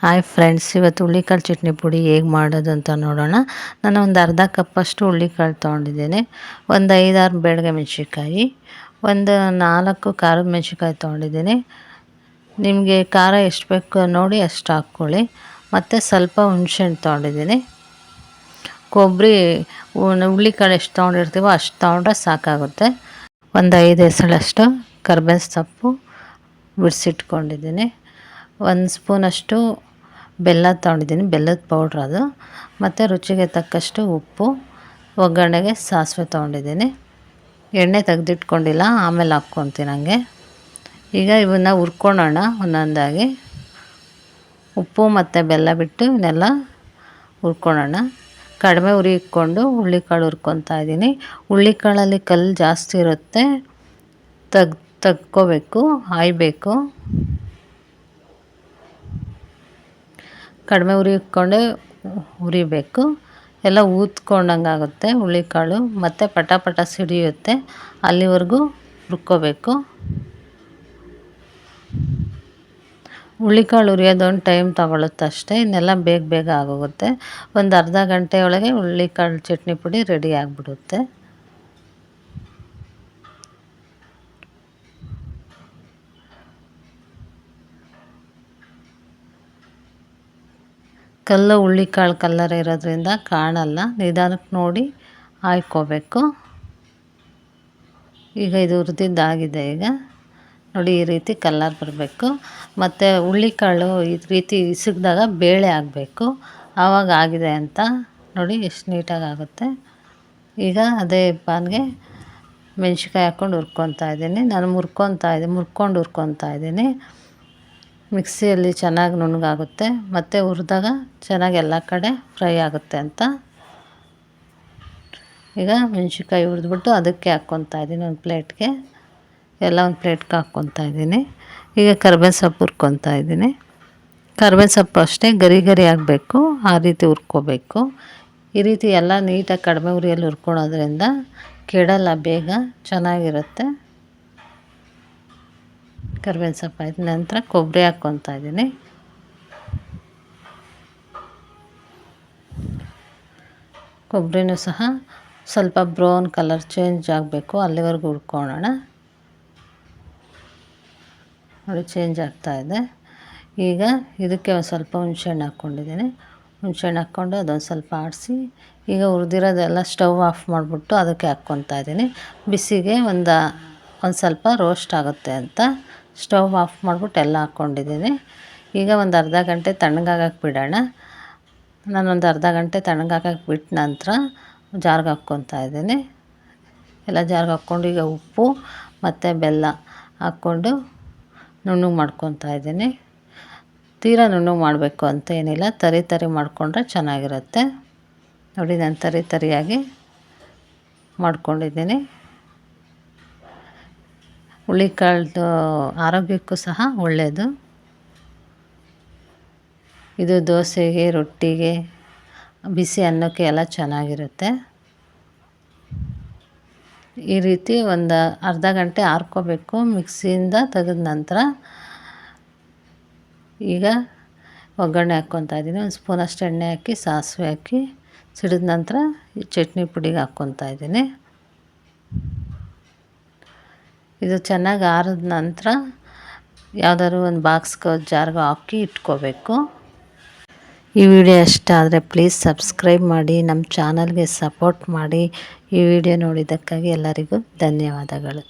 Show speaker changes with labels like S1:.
S1: Hi friends ಇವತ್ತು ಹುಳ್ಳಿಕಾಳು ಚಟ್ನಿ ಪುಡಿ ಹೇಗೆ ಮಾಡೋದು ಅಂತ ನೋಡೋಣ. ನಾನು ಒಂದು ಅರ್ಧ ಕಪ್ಪಷ್ಟು ಹುಳ್ಳಿಕಾಳು ತೊಗೊಂಡಿದ್ದೇನೆ. ಒಂದು ಐದಾರು ಬೆಳಗ್ಗೆ ಮೆಣಸಿನ್ಕಾಯಿ, ಒಂದು ನಾಲ್ಕು ಖಾರದ ಮೆಣಸಿನ್ಕಾಯಿ ತೊಗೊಂಡಿದ್ದೀನಿ. ನಿಮಗೆ ಖಾರ ಎಷ್ಟು ಬೇಕು ನೋಡಿ ಅಷ್ಟು ಹಾಕ್ಕೊಳ್ಳಿ. ಮತ್ತು ಸ್ವಲ್ಪ ಹುಣ್ಸೆಹಣ್ಣು ತೊಗೊಂಡಿದ್ದೀನಿ. ಕೊಬ್ಬರಿ ಹುಳ್ಳಿಕಾಳು ಎಷ್ಟು ತೊಗೊಂಡಿರ್ತೀವೋ ಅಷ್ಟು ತೊಗೊಂಡ್ರೆ ಸಾಕಾಗುತ್ತೆ. ಒಂದು ಐದು ಹೆಸಳಷ್ಟು ಕರ್ಬೇವಿನ ಸೊಪ್ಪು ಬಿಡಿಸಿಟ್ಕೊಂಡಿದ್ದೀನಿ ಒಂದು ಸ್ಪೂನಷ್ಟು ಬೆಲ್ಲ ತೊಗೊಂಡಿದ್ದೀನಿ, ಬೆಲ್ಲದ ಪೌಡ್ರ್ ಅದು. ಮತ್ತು ರುಚಿಗೆ ತಕ್ಕಷ್ಟು ಉಪ್ಪು, ಒಗ್ಗರಣೆಗೆ ಸಾಸಿವೆ ತೊಗೊಂಡಿದ್ದೀನಿ. ಎಣ್ಣೆ ತೆಗೆದಿಟ್ಕೊಂಡಿಲ್ಲ, ಆಮೇಲೆ ಹಾಕ್ಕೊತೀನಿ ಹಂಗೆ. ಈಗ ಇವನ್ನ ಹುರ್ಕೊಳೋಣ ಒಂದೊಂದಾಗಿ. ಉಪ್ಪು ಮತ್ತು ಬೆಲ್ಲ ಬಿಟ್ಟು ಇವನ್ನೆಲ್ಲ ಹುರ್ಕೊಳೋಣ ಕಡಿಮೆ ಉರಿ ಇಟ್ಕೊಂಡು ಹುಳ್ಳಿಕಾಳು ಹುರ್ಕೊತಾ ಇದ್ದೀನಿ. ಹುಳ್ಳಿಕಾಳಲ್ಲಿ ಕಲ್ಲು ಜಾಸ್ತಿ ಇರುತ್ತೆ, ತಗ್ ತಗ್ಕೋಬೇಕು, ಹಾಯಬೇಕು. ಕಡಿಮೆ ಉರಿ ಇಟ್ಕೊಂಡೆ ಹುರಿಬೇಕು. ಎಲ್ಲ ಊದ್ಕೊಂಡಂಗೆ ಆಗುತ್ತೆ ಹುಳ್ಳಿಕಾಳು ಮತ್ತು ಪಟ ಪಟ ಸಿಡಿಯುತ್ತೆ. ಅಲ್ಲಿವರೆಗೂ ಹುರ್ಕೋಬೇಕು. ಉರಿಯೋದು ಹುರಿಯೋದೊಂದು ಟೈಮ್ ತಗೊಳುತ್ತೆ ಅಷ್ಟೇ. ಇನ್ನೆಲ್ಲ ಬೇಗ ಬೇಗ ಆಗೋಗುತ್ತೆ. ಒಂದು ಅರ್ಧ ಗಂಟೆ ಒಳಗೆ ಹುಳ್ಳಿಕಾಳು ಚಟ್ನಿ ಪುಡಿ ರೆಡಿ ಆಗಿಬಿಡುತ್ತೆ. ಕಲ್ಲು ಹುಳ್ಳಿಕಾಳು ಕಲ್ಲರ್ ಇರೋದ್ರಿಂದ ಕಾಣಲ್ಲ. ನಿಧಾನಕ್ಕೆ ನೋಡಿ ಹಾಯ್ಕೋಬೇಕು. ಈಗ ಇದು ಹುರಿದಿದ್ದಾಗಿದೆ ಈಗ. ನೋಡಿ ಈ ರೀತಿ ಕಲ್ಲರ್ ಬರಬೇಕು. ಮತ್ತು ಕಾಳು ಈ ರೀತಿ ಇಸುಕಿದಾಗ ಬೇಳೆ ಆಗಬೇಕು ಆವಾಗ ಆಗಿದೆ ಅಂತ ನೋಡಿ ಎಷ್ಟು ನೀಟಾಗಿ ಆಗುತ್ತೆ. ಈಗ ಅದೇ ಪಾನ್ಗೆ ಮೆಣ್ಸಿನ್ಕಾಯಿ ಹಾಕ್ಕೊಂಡು ಹುರ್ಕೊತಾ ಇದ್ದೀನಿ. ನಾನು ಮುರ್ಕೊತಾ ಇದ್ದೀನಿ ಮುರ್ಕೊಂಡು ಹುರ್ಕೊತಾ ಇದ್ದೀನಿ. ಮಿಕ್ಸಿಯಲ್ಲಿ ಚೆನ್ನಾಗಿ ನುಣ್ಣಗಾಗುತ್ತೆ. ಮತ್ತು ಹುರಿದಾಗ ಚೆನ್ನಾಗಿ ಎಲ್ಲ ಕಡೆ ಫ್ರೈ ಆಗುತ್ತೆ ಅಂತ. ಈಗ ಮೆಣ್ಸಿನ್ಕಾಯಿ ಹುರಿದ್ಬಿಟ್ಟು ಅದಕ್ಕೆ ಹಾಕ್ಕೊತಾ ಇದ್ದೀನಿ ಒಂದು ಪ್ಲೇಟ್ಗೆ. ಎಲ್ಲ ಒಂದು ಪ್ಲೇಟ್ಗೆ ಹಾಕ್ಕೊತಾ ಇದ್ದೀನಿ. ಈಗ ಕರ್ಬೇವಿನ ಸೊಪ್ಪು ಹುರ್ಕೊತಾ ಇದ್ದೀನಿ. ಕರ್ಬೇವಿನ ಸೊಪ್ಪು ಅಷ್ಟೇ ಗರಿ ಗರಿ ಆಗಬೇಕು, ಆ ರೀತಿ ಹುರ್ಕೋಬೇಕು. ಈ ರೀತಿ ಎಲ್ಲ ನೀಟಾಗಿ ಕಡಿಮೆ ಉರಿಯಲ್ಲಿ ಹುರ್ಕೊಳೋದ್ರಿಂದ ಕೆಡಲ್ಲ ಬೇಗ ಚೆನ್ನಾಗಿರುತ್ತೆ. ಕರ್ಬೇವಿನ ಸೊಪ್ಪು ಆಯ್ತು. ನಂತರ ಕೊಬ್ಬರಿ ಹಾಕ್ಕೊತಾ ಇದ್ದೀನಿ. ಕೊಬ್ಬರಿನೂ ಸಹ ಸ್ವಲ್ಪ ಬ್ರೌನ್ ಕಲರ್ ಚೇಂಜ್ ಆಗಬೇಕು. ಅಲ್ಲಿವರೆಗೂ ಹುಡ್ಕೊಳ್ಳೋಣ ನೋಡಿ, ಚೇಂಜ್ ಆಗ್ತಾಯಿದೆ ಈಗ ಇದಕ್ಕೆ ಒಂದು ಸ್ವಲ್ಪ ಹುಣ್ಸೆಹಣ್ಣು ಹಾಕ್ಕೊಂಡಿದ್ದೀನಿ. ಹುಣ್ಸೆಹಣ್ಣು ಹಾಕ್ಕೊಂಡು ಅದೊಂದು ಸ್ವಲ್ಪ ಆಡಿಸಿ, ಈಗ ಹುರಿದಿರೋದೆಲ್ಲ ಸ್ಟವ್ ಆಫ್ ಮಾಡಿಬಿಟ್ಟು ಅದಕ್ಕೆ ಹಾಕ್ಕೊತಾ ಇದ್ದೀನಿ. ಬಿಸಿಗೆ ಒಂದು ಒಂದು ಸ್ವಲ್ಪ ರೋಸ್ಟ್ ಆಗುತ್ತೆ ಅಂತ. ಸ್ಟವ್ ಆಫ್ ಮಾಡಿಬಿಟ್ಟು ಎಲ್ಲ ಹಾಕ್ಕೊಂಡಿದ್ದೀನಿ. ಈಗ ಒಂದು ಅರ್ಧ ಗಂಟೆ ತಣ್ಣಗಾಗಕ್ಕೆ ಬಿಡೋಣ. ನಾನೊಂದು ಅರ್ಧ ಗಂಟೆ ತಣ್ಣಗಾಗಕ್ಕೆ ಬಿಟ್ಟ ನಂತರ ಜಾರ್ಗೆ ಹಾಕ್ಕೊತಾ ಇದ್ದೀನಿ. ಎಲ್ಲ ಜಾರ್ಗೆ ಹಾಕ್ಕೊಂಡು ಈಗ ಉಪ್ಪು ಮತ್ತು ಬೆಲ್ಲ ಹಾಕ್ಕೊಂಡು ನುಣ್ಣಗೆ ಮಾಡ್ಕೊತಾ ಇದ್ದೀನಿ. ತೀರಾ ನುಣ್ಣಗೆ ಮಾಡಬೇಕು ಅಂತ ಏನಿಲ್ಲ. ತರಿ ತರಿ ಮಾಡಿಕೊಂಡ್ರೆ ಚೆನ್ನಾಗಿರುತ್ತೆ. ನೋಡಿ, ನಾನು ತರಿ ತರಿಯಾಗಿ ಮಾಡ್ಕೊಂಡಿದ್ದೀನಿ. ಹುಳಿಕಾಳ್ದು ಆರೋಗ್ಯಕ್ಕೂ ಸಹ ಒಳ್ಳೆಯದು ಇದು ದೋಸೆಗೆ, ರೊಟ್ಟಿಗೆ, ಬಿಸಿ ಅನ್ನಕ್ಕೆ ಎಲ್ಲ ಚೆನ್ನಾಗಿರುತ್ತೆ. ಈ ರೀತಿ ಒಂದು ಅರ್ಧ ಗಂಟೆ ಆರ್ಕೋಬೇಕು ಮಿಕ್ಸಿಯಿಂದ ತೆಗೆದ ನಂತರ. ಈಗ ಒಗ್ಗರಣೆ ಹಾಕ್ಕೊತಾ ಇದ್ದೀನಿ. ಒಂದು ಸ್ಪೂನಷ್ಟು ಎಣ್ಣೆ ಹಾಕಿ, ಸಾಸಿವೆ ಹಾಕಿ, ಸಿಡಿದ ನಂತರ ಈ ಚಟ್ನಿ ಪುಡಿಗೆ ಹಾಕ್ಕೊತಾ ಇದ್ದೀನಿ. ಇದು ಚೆನ್ನಾಗಿ ಆರಿದ ನಂತರ ಯಾವುದಾದ್ರು ಒಂದು ಬಾಕ್ಸ್ಗೆ ಜಾರ್ಗೆ ಹಾಕಿ ಇಟ್ಕೋಬೇಕು. ಈ ವಿಡಿಯೋ ಇಷ್ಟ ಆದರೆ ಪ್ಲೀಸ್ ಸಬ್ಸ್ಕ್ರೈಬ್ ಮಾಡಿ ನಮ್ಮ ಚಾನಲ್ಗೆ ಸಪೋರ್ಟ್ ಮಾಡಿ ಈ ವಿಡಿಯೋ ನೋಡಿದ್ದಕ್ಕಾಗಿ ಎಲ್ಲರಿಗೂ ಧನ್ಯವಾದಗಳು.